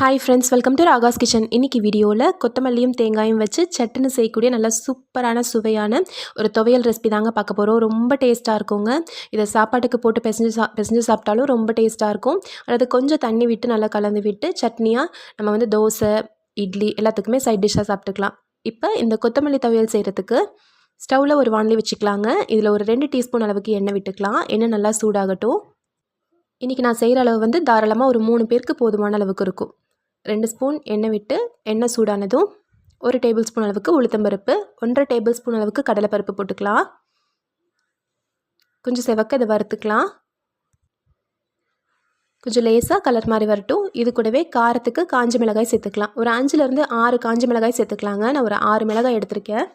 Hi friends welcome to Ragas kitchen இன்றைக்கி வீடியோவில் கொத்தமல்லியும் தேங்காயும் வச்சு சட்டுன்னு செய்யக்கூடிய நல்ல சூப்பரான சுவையான ஒரு துவையல் ரெசிபி தாங்க பார்க்க போகிறோம் ரொம்ப டேஸ்ட்டாக இருக்குங்க. இதை சாப்பாட்டுக்கு போட்டு பிசைஞ்சு சா பிசைஞ்சு சாப்பிட்டாலும் ரொம்ப டேஸ்ட்டாக இருக்கும். அல்லது கொஞ்சம் தண்ணி விட்டு நல்லா கலந்து விட்டு சட்னியாக நம்ம வந்து தோசை இட்லி எல்லாத்துக்குமே சைட் டிஷ்ஷாக சாப்பிட்டுக்கலாம். இப்போ இந்த கொத்தமல்லி துவையல் செய்கிறதுக்கு ஸ்டவ்வில் ஒரு வானலி வச்சுக்கலாங்க. இதில் ஒரு ரெண்டு டீஸ்பூன் அளவுக்கு எண்ணெய் விட்டுக்கலாம். எண்ணெய் நல்லா சூடாகட்டும். இன்றைக்கி நான் செய்கிற அளவு வந்து தாராளமாக ஒரு மூணு பேருக்கு போதுமான அளவுக்கு இருக்கும். ரெண்டு ஸ்பூன் எண்ணெய் விட்டு எண்ணெய் சூடானதும் ஒரு டேபிள் ஸ்பூன் அளவுக்கு உளுத்தம்பருப்பு ஒன்றரை டேபிள் ஸ்பூன் அளவுக்கு கடலைப்பருப்பு போட்டுக்கலாம். கொஞ்சம் செவக்க இதை வறுத்துக்கலாம். கொஞ்சம் லேசாக கலர் மாதிரி வரட்டும். இது கூடவே காரத்துக்கு காஞ்ச மிளகாய் சேர்த்துக்கலாம். ஒரு அஞ்சுலேருந்து ஆறு காஞ்ச மிளகாய் சேர்த்துக்கலாங்க. நான் ஒரு ஆறு மிளகாய் எடுத்திருக்கேன்.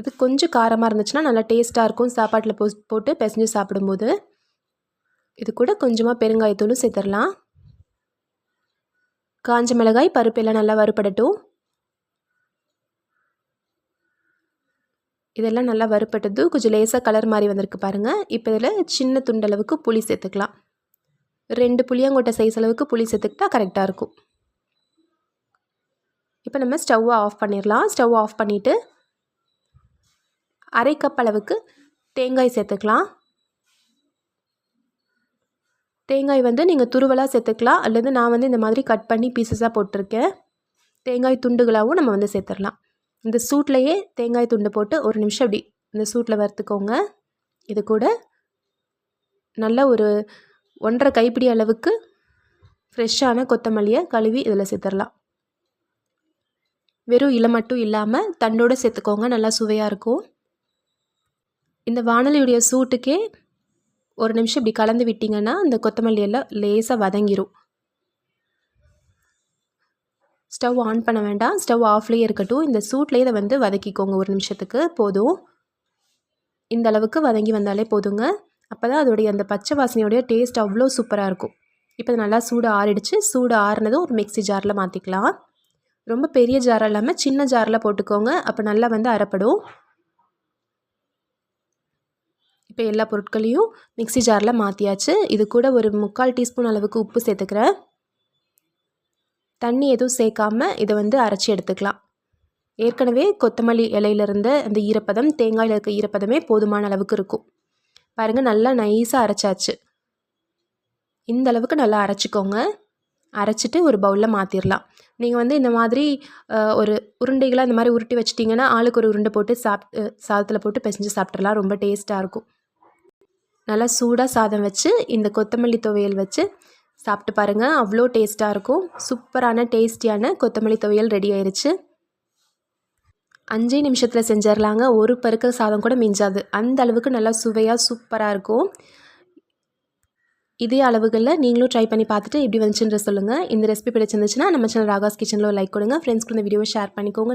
இது கொஞ்சம் காரமாக இருந்துச்சுன்னா நல்லா டேஸ்ட்டாக இருக்கும். சாப்பாட்டில் போ போட்டு பிசைஞ்சு சாப்பிடும்போது. இது கூட கொஞ்சமாக பெருங்காயத்தூளும் சேர்த்துடலாம். காஞ்ச மிளகாய் பருப்பு எல்லாம் நல்லா வறுப்படட்டும் இதெல்லாம் நல்லா வறுப்பட்டது கொஞ்சம் லேசாக கலர் மாதிரி வந்திருக்கு பாருங்கள் இப்போ இதில் சின்ன துண்டளவுக்கு புளி சேர்த்துக்கலாம். ரெண்டு புளியங்கொட்டை சைஸ் அளவுக்கு புளி சேர்த்துக்கிட்டா கரெக்டாக இருக்கும். இப்போ நம்ம ஸ்டவ்வை ஆஃப் பண்ணிடலாம். ஸ்டவ் ஆஃப் பண்ணிவிட்டு அரை கப் அளவுக்கு தேங்காய் சேர்த்துக்கலாம். தேங்காய் வந்து நீங்கள் துருவலாக சேர்த்துக்கலாம். அல்லது நான் வந்து இந்த மாதிரி கட் பண்ணி பீசஸாக போட்டிருக்கேன். தேங்காய் துண்டுகளாகவும் நம்ம வந்து சேர்த்துடலாம். இந்த சூட்லேயே தேங்காய் துண்டு போட்டு ஒரு நிமிஷம் அப்படி இந்த சூட்டில் வறுத்துக்கோங்க. இது கூட நல்ல ஒரு ஒன்றரை கைப்பிடி அளவுக்கு ஃப்ரெஷ்ஷான கொத்தமல்லியை கழுவி இதில் சேர்த்துடலாம். வெறும் இலை மட்டும் இல்லாமல் தண்டோடு சேர்த்துக்கோங்க. நல்லா சுவையாக இருக்கும். இந்த வானொலியுடைய சூட்டுக்கே ஒரு நிமிஷம் இப்படி கலந்து விட்டிங்கன்னா அந்த கொத்தமல்லி எல்லாம் லேசாக வதங்கிடும் ஸ்டவ் ஆன் பண்ண வேண்டாம். ஸ்டவ் ஆஃப்லேயே இருக்கட்டும். இந்த சூட்லேயே இதை வந்து வதக்கிக்கோங்க ஒரு நிமிஷத்துக்கு. போதும். இந்த அளவுக்கு வதங்கி வந்தாலே போதுங்க. அப்போ தான் அதோடைய அந்த பச்சை வாசனையோடைய டேஸ்ட் அவ்வளோ சூப்பராக இருக்கும். இப்போ நல்லா சூடு ஆறிடுச்சு. சூடு ஆறுனதும் ஒரு மிக்சி ஜாரில் மாற்றிக்கலாம் ரொம்ப பெரிய ஜாராக இல்லாமல் சின்ன ஜாரில் போட்டுக்கோங்க. அப்போ நல்லா வந்து அரைப்படும். இப்போ எல்லா பொருட்களையும் மிக்சி ஜாரில் மாற்றியாச்சு இது கூட ஒரு முக்கால் டீஸ்பூன் அளவுக்கு உப்பு சேர்த்துக்கிறேன். தண்ணி எதுவும் சேர்க்காம இதை வந்து அரைச்சி எடுத்துக்கலாம். ஏற்கனவே கொத்தமல்லி இலையிலிருந்த அந்த ஈரப்பதம் தேங்காயில் இருக்க ஈரப்பதமே போதுமான அளவுக்கு இருக்கும். பாருங்கள் நல்லா நைஸாக அரைச்சாச்சு. இந்த அளவுக்கு நல்லா அரைச்சிக்கோங்க. அரைச்சிட்டு ஒரு பவுலில் மாற்றிடலாம் நீங்கள் வந்து இந்த மாதிரி ஒரு உருண்டைகளாக இந்த மாதிரி உருட்டி வச்சிட்டிங்கன்னா ஆளுக்கு ஒரு உருண்டை போட்டு சாப்பிட்டு சாதத்தில் போட்டு பிசைஞ்சு சாப்பிட்றலாம் ரொம்ப டேஸ்ட்டாக இருக்கும். நல்லா சூடாக சாதம் வச்சு இந்த கொத்தமல்லி துவையல் வச்சு சாப்பிட்டு பாருங்கள் அவ்வளோ டேஸ்ட்டாக இருக்கும். சூப்பரான டேஸ்டியான கொத்தமல்லி துவையல் ரெடி ஆயிடுச்சு அஞ்சே நிமிஷத்தில் செஞ்சிடலாங்க ஒரு பருக்க சாதம் கூட மிஞ்சாது. அந்த அளவுக்கு நல்லா சுவையாக சூப்பராக இருக்கும். இதே அளவுகளில் நீங்களும் ட்ரை பண்ணி பார்த்துட்டு எப்படி வந்துச்சுன்ற சொல்லுங்கள் இந்த ரெசிபி பிடிச்சிருந்துச்சுன்னா நம்ம சேனல் ராகாஸ் கிச்சனில் லைக் கொடுங்க. ஃப்ரெண்ட்ஸ்க்கு இந்த வீடியோவை ஷேர் பண்ணிக்கோங்க.